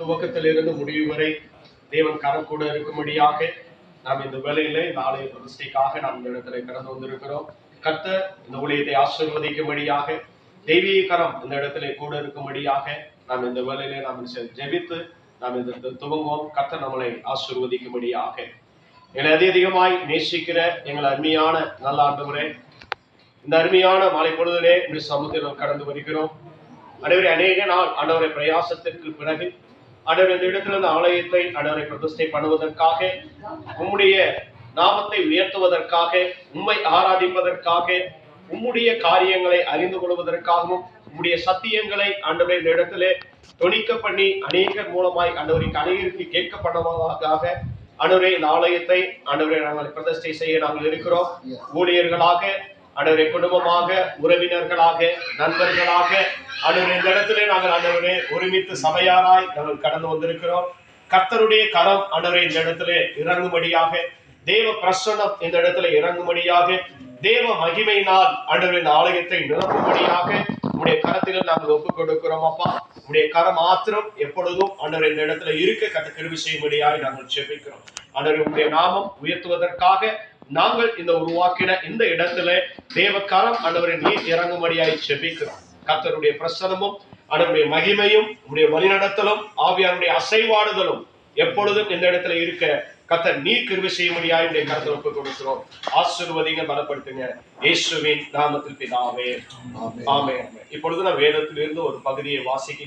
துவக்கத்திலிருந்து முடிவு வரை தேவன் கரம் கூட இருக்கும்படியாக நாம் இந்த வேலையில இந்த ஆலய பிரதிஷ்டைக்காக நாம் இந்த இடத்துல கடந்து வந்திருக்கிறோம். கத்த இந்த ஊழியத்தை ஆசீர்வதிக்கும்படியாக தெய்வீக கரம் இந்த இடத்துல கூட இருக்கும்படியாக நாம் இந்த வேலையில நாம் ஜெபித்து நாம் இந்த துவங்குவோம். கத்த நம்மளை ஆசீர்வதிக்கும்படியாக. எங்களை அதி அதிகமாய் நேசிக்கிற எங்கள் அருமையான நல்ல ஆண்டவரே இந்த அருமையான மாலை பொழுதிலே இந்த சமூகத்தில் கடந்து வருகிறோம். அனைவரை அநேக நாள் ஆண்டவரை பிரயாசத்திற்கு பிறகு ஆண்டவர் இந்த இடத்துல இந்த ஆலயத்தை ஆண்டவரை பிரதிஷ்டை பண்ணுவதற்காக உம்முடைய நாமத்தை உயர்த்துவதற்காக உம்மை ஆராதிப்பதற்காக உம்முடைய காரியங்களை அறிந்து கொள்வதற்காகவும் உம்முடைய சத்தியங்களை ஆண்டவரை இந்த இடத்திலே தொணிக்க பண்ணி அநேகர் மூலமாய் ஆண்டவருக்கு அநேகருக்கு கேட்கப்படுவதாக ஆண்டவரே இந்த ஆலயத்தை ஆண்டவரை நாங்கள் பிரதிஷ்டை செய்ய நாங்கள் இருக்கிறோம். ஊழியர்களாக ஆண்டவரை குடும்பமாக உறவினர்களாக நண்பர்களாக ஆண்டவரே இந்த இடத்திலே நாங்கள் ஆண்டவரே ஒருமித்து சபையாராய் நாங்கள் கடந்து வந்திருக்கிறோம். கர்த்தருடைய கரம் ஆண்டவரே இந்த இடத்திலே இறங்கும்படியாக தேவ பிரசனம் இந்த இடத்துல இறங்கும்படியாக தேவ மகிமையினால் ஆண்டவரே இந்த ஆலயத்தை நிரப்பும்படியாக உடைய கரத்திலும் நாங்கள் ஒப்புக் கொடுக்கிறோம் அப்பா. உடைய கரம் மாத்திரம் எப்பொழுதும் ஆண்டவர் இந்த இடத்துல இருக்க கத்த கருவி செய்யும்படியாக நாங்கள் செபிக்கிறோம் ஆண்டவர் உடைய நாமம் உயர்த்துவதற்காக நாங்கள் இந்த உருவாக்கின இந்த இடத்துல தேவ கரம் ஆண்டவரை நீர் இறங்கும்படியாய் செபிக்கிறோம் கர்த்தருடைய பிரசனமும் அவருடைய மகிமையும் உடைய வழிநடத்தலும் ஆவியாருடைய அசைவாடுதலும் எப்பொழுதும் இந்த இடத்துல இருக்க கர்த்தர் நீர் கிருபை செய்யும்படியாய் உடைய கருத்தை ஒப்புக் கொடுக்கிறோம் ஆசீர்வதிங்க பலப்படுத்துங்க. இயேசுவின் நாமத்தில் பிதாவே. ஆமென். இப்பொழுது நான் வேதத்திலிருந்து ஒரு பகுதியை வாசிக்க